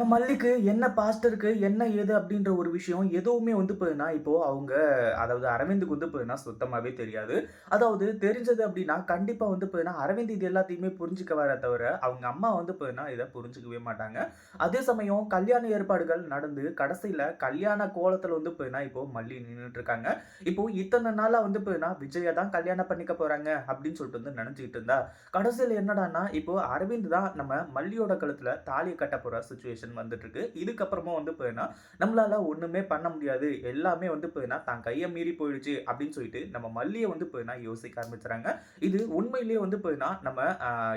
நம்ம மல்லிக்கு என்ன பாஸ்டருக்கு என்ன ஏது அப்படின்ற ஒரு விஷயம் எதுவுமே வந்து பார்த்தீங்கன்னா, இப்போ அவங்க அதாவது அரவிந்துக்கு வந்து பார்த்தீங்கன்னா சுத்தமாவே தெரியாது. அதாவது தெரிஞ்சது அப்படின்னா, கண்டிப்பா வந்து பார்த்தீங்கன்னா, அரவிந்த் இது எல்லாத்தையுமே புரிஞ்சுக்குவாரே தவிர, அவங்க அம்மா வந்து பார்த்தீங்கன்னா, இதை புரிஞ்சுக்கவே மாட்டாங்க. அதே சமயம் கல்யாண ஏற்பாடுகள் நடந்து, கடைசியில கல்யாண கோலத்துல வந்து பார்த்தீங்கன்னா, இப்போ மல்லி நின்றுட்டு இருக்காங்க. இப்போ இத்தனை நாளா வந்து பார்த்தீங்கன்னா, விஜய தான் கல்யாணம் பண்ணிக்க போறாங்க அப்படின்னு சொல்லிட்டு வந்து நினைச்சுக்கிட்டு இருந்தா, கடைசியில என்னடான்னா, இப்போ அரவிந்த் தான் நம்ம மல்லியோட கழுத்துல தாலியை கட்ட போற சுச்சுவேஷன் வந்துட்டு வந்துட்டுருக்கு இதுக்கப்புறமா வந்து போயின்னா நம்மளால் ஒன்றுமே பண்ண முடியாது. எல்லாமே வந்து பார்த்தீங்கன்னா, தான் கையை மீறி போயிடுச்சு அப்படின்னு சொல்லிட்டு, நம்ம மல்லியை வந்து பார்த்தீங்கன்னா யோசிக்க ஆரம்பிச்சுறாங்க. இது உண்மையிலேயே வந்து பார்த்தீங்கன்னா, நம்ம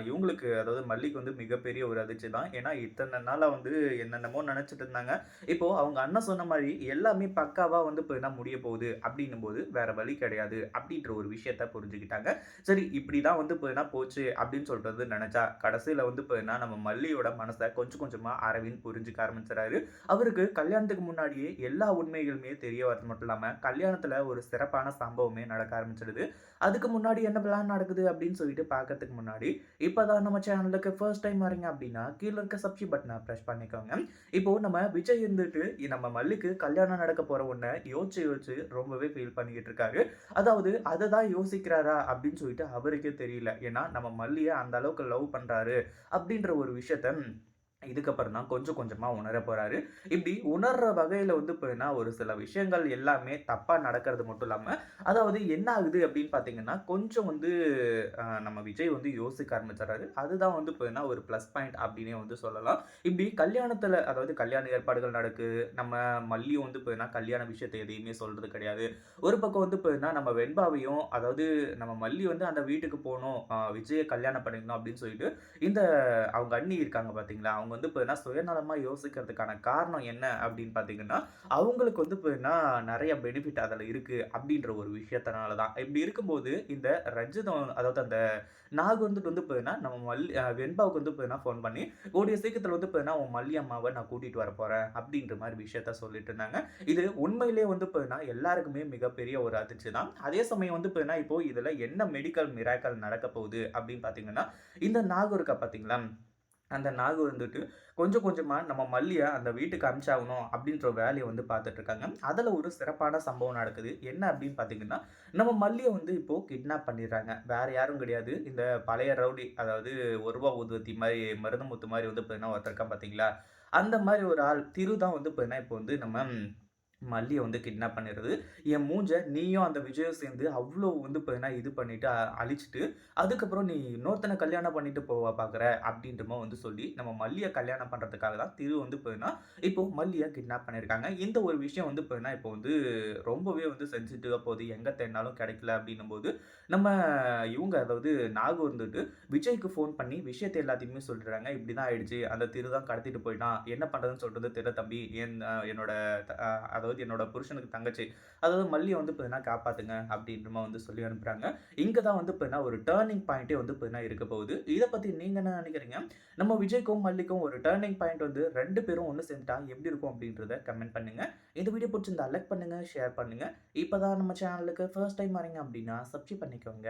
இவங்களுக்கு அதாவது மல்லிக்கு வந்து மிகப்பெரிய ஒரு அதிர்ச்சி தான். ஏன்னா, இத்தனை நாளாக வந்து என்னென்னமோ நினச்சிட்டு இருந்தாங்க. இப்போது அவங்க அண்ணன் சொன்ன மாதிரி எல்லாமே பக்காவாக வந்து பார்த்தீங்கன்னா முடிய போகுது அப்படின்னும் போது வேற வழி கிடையாது அப்படின்ற ஒரு விஷயத்த புரிஞ்சுக்கிட்டாங்க. சரி இப்படி தான் வந்து பார்த்தீங்கன்னா போச்சு அப்படின்னு சொல்கிறது நினச்சா கடைசியில் வந்து பார்த்தீங்கன்னா, நம்ம மல்லியோட மனசை கொஞ்சம் கொஞ்சமாக அரவிந்த் புரிஞ்சுக்க ஆரம்பிச்சிடறாரு அவருக்கு கல்யாணத்துக்கு முன்னாடியே எல்லா உண்மைகளுமே தெரிய வரது மட்டும் இல்லாமல் கல்யாணத்தில் ஒரு சிறப்பான சம்பவமே நடக்க ஆரம்பிச்சிடுது. அதுக்கு முன்னாடி என்ன பிளான் நடக்குது அப்படின்னு சொல்லிட்டு பார்க்கறதுக்கு முன்னாடி, இப்போ தான் நம்ம சேனலுக்கு ஃபர்ஸ்ட் டைம் வரீங்க அப்படின்னா, கீழே இருக்க சப்ஸ்கிரைப் பட்டனை பிரஸ் பண்ணிக்கோங்க. இப்போ நம்ம விஜய் இருந்துட்டு நம்ம மல்லிக்கு கல்யாணம் நடக்க போற ஒன்றை யோசிச்சு யோசிச்சு ரொம்பவே ஃபீல் பண்ணிக்கிட்டு இருக்காரு. அதாவது அதை தான் யோசிக்கிறாரா அப்படின்னு சொல்லிட்டு அவருக்கே தெரியல. ஏன்னா நம்ம மல்லியை அந்த அளவுக்கு லவ் பண்றாரு அப்படின்ற ஒரு விஷயத்த இதுக்கப்புறம் தான் கொஞ்சம் கொஞ்சமாக உணரப் போகிறாரு இப்படி உணர்ற வகையில் வந்து பார்த்தீங்கன்னா, ஒரு சில விஷயங்கள் எல்லாமே தப்பாக நடக்கிறது மட்டும் இல்லாமல் அதாவது என்ன ஆகுது அப்படின்னு பார்த்தீங்கன்னா, கொஞ்சம் வந்து நம்ம விஜய் வந்து யோசிக்க ஆரம்பிச்சிடறாரு அதுதான் வந்து பார்த்தீங்கன்னா, ஒரு பிளஸ் பாயிண்ட் அப்படின்னே வந்து சொல்லலாம். இப்படி கல்யாணத்தில் அதாவது கல்யாண ஏற்பாடுகள் நடக்கு நம்ம மல்லியும் வந்து பார்த்தீங்கன்னா, கல்யாண விஷயத்தை எதையுமே சொல்கிறது கிடையாது. ஒரு பக்கம் வந்து பார்த்தீங்கன்னா, நம்ம வெண்பாவையும் அதாவது நம்ம மல்லி வந்து அந்த வீட்டுக்கு போகணும் விஜயை கல்யாணம் பண்ணிக்கணும் அப்படின்னு சொல்லிட்டு, இந்த அவங்க அண்ணி இருக்காங்க பார்த்தீங்களா, அவங்க வந்து பார்த்தீங்கன்னா, சுயநலமாக யோசிக்கிறதுக்கான காரணம் என்ன அப்படின்னு பார்த்தீங்கன்னா, அவங்களுக்கு வந்து பார்த்தீங்கன்னா, நிறைய பெனிஃபிட் அதில் இருக்குது அப்படின்ற ஒரு விஷயத்தினால தான். இப்படி இருக்கும்போது இந்த ரஞ்சிதம் அதாவது அந்த நாகு வந்துட்டு வந்து பார்த்தீங்கன்னா, நம்ம மல்லி வெண்பாவுக்கு வந்து பார்த்தீங்கன்னா ஃபோன் பண்ணி, கூடிய சீக்கிரத்தில் வந்து பார்த்தீங்கன்னா, உன் மல்லி அம்மாவை நான் கூட்டிகிட்டு வர போகிறேன் அப்படின்ற மாதிரி விஷயத்த சொல்லிட்டு இருந்தாங்க. இது உண்மையிலேயே வந்து பார்த்தீங்கன்னா, எல்லாருக்குமே மிகப்பெரிய ஒரு அதிர்ச்சி தான். அதே சமயம் வந்து பார்த்தீங்கன்னா, இப்போ இதில் என்ன மெடிக்கல் மிராக்கல் நடக்கப் போகுது அப்படின்னு பார்த்தீங்கன்னா, இந்த நாகு இருக்கா பார்த்தீங்களா, அந்த நாகு வந்துட்டு கொஞ்சம் கொஞ்சமாக நம்ம மல்லியை அந்த வீட்டுக்கு அனுப்பிச்சாகணும் அப்படின்ற வேலையை வந்து பார்த்துட்ருக்காங்க அதில் ஒரு சிறப்பான சம்பவம் நடக்குது. என்ன அப்படின்னு பார்த்தீங்கன்னா, நம்ம மல்லியை வந்து இப்போது கிட்னாப் பண்ணிடுறாங்க. வேறு யாரும் கிடையாது. இந்த பழைய ரவுடி அதாவது ஒருவா 1 ஊதுவத்தி மாரி மருதமுத்து மாதிரி வந்து பார்த்தீங்கன்னா ஒருத்தன் பார்த்தீங்களா, அந்த மாதிரி ஒரு ஆள் திரு தான் வந்து பார்த்தீங்கன்னா, இப்போ வந்து நம்ம மல்லியை வந்து கிட்னாப் பண்ணிடுறது. என் மூஞ்ச நீயும் அந்த விஜயும் சேர்ந்து அவ்வளோ வந்து பார்த்தீங்கன்னா, இது பண்ணிட்டு அழிச்சிட்டு அதுக்கப்புறம் நீ இன்னொருத்தனை கல்யாணம் பண்ணிட்டு போவா பார்க்குற அப்படின்றமா வந்து சொல்லி, நம்ம மல்லியை கல்யாணம் பண்ணுறதுக்காக தான் திரு வந்து பார்த்தீங்கன்னா, இப்போ மல்லியை கிட்னாப் பண்ணியிருக்காங்க. இந்த ஒரு விஷயம் வந்து பார்த்தீங்கன்னா, இப்போ வந்து ரொம்பவே வந்து சென்சிட்டிவாக போகுது. எங்கே தேடினாலும் கிடைக்கல அப்படின்னும்போது, நம்ம இவங்க அதாவது நாகு வந்துட்டு விஜய்க்கு ஃபோன் பண்ணி விஷயத்தை எல்லாத்தையுமே சொல்லிடுறாங்க. இப்படி தான் ஆயிடுச்சு. அந்த திரு தான் கடத்திட்டு போயிட்டான். என்ன பண்ணுறதுன்னு சொல்கிறது வந்து தெரியல தம்பி. என் என்னோட அதாவது அதாவது என்னோட புருஷனுக்கு தங்கச்சி. அதாவது மல்லியை வந்து பார்த்தீங்கன்னா காப்பாத்துங்க அப்படின்றமா வந்து சொல்லி அனுப்புகிறாங்க இங்கே தான் வந்து பார்த்தீங்கன்னா, ஒரு டேர்னிங் பாயிண்ட்டே வந்து பார்த்தீங்கன்னா இருக்க போகுது. இதை பற்றி நீங்கள் என்ன நினைக்கிறீங்க? நம்ம விஜய்க்கும், மல்லிக்கும் ஒரு டேர்னிங் பாயிண்ட் வந்து ரெண்டு பேரும் ஒன்று சேர்ந்துட்டா எப்படி இருக்கும் அப்படின்றத கமெண்ட் பண்ணுங்க. இந்த வீடியோ பிடிச்சிருந்தா லைக் பண்ணுங்க, ஷேர் பண்ணுங்கள் இப்போ தான் நம்ம சேனலுக்கு ஃபர்ஸ்ட் டைம் வரீங்க அப்படின்னா சப்ஸ்கிரைப் பண்ணிக்கோங்க.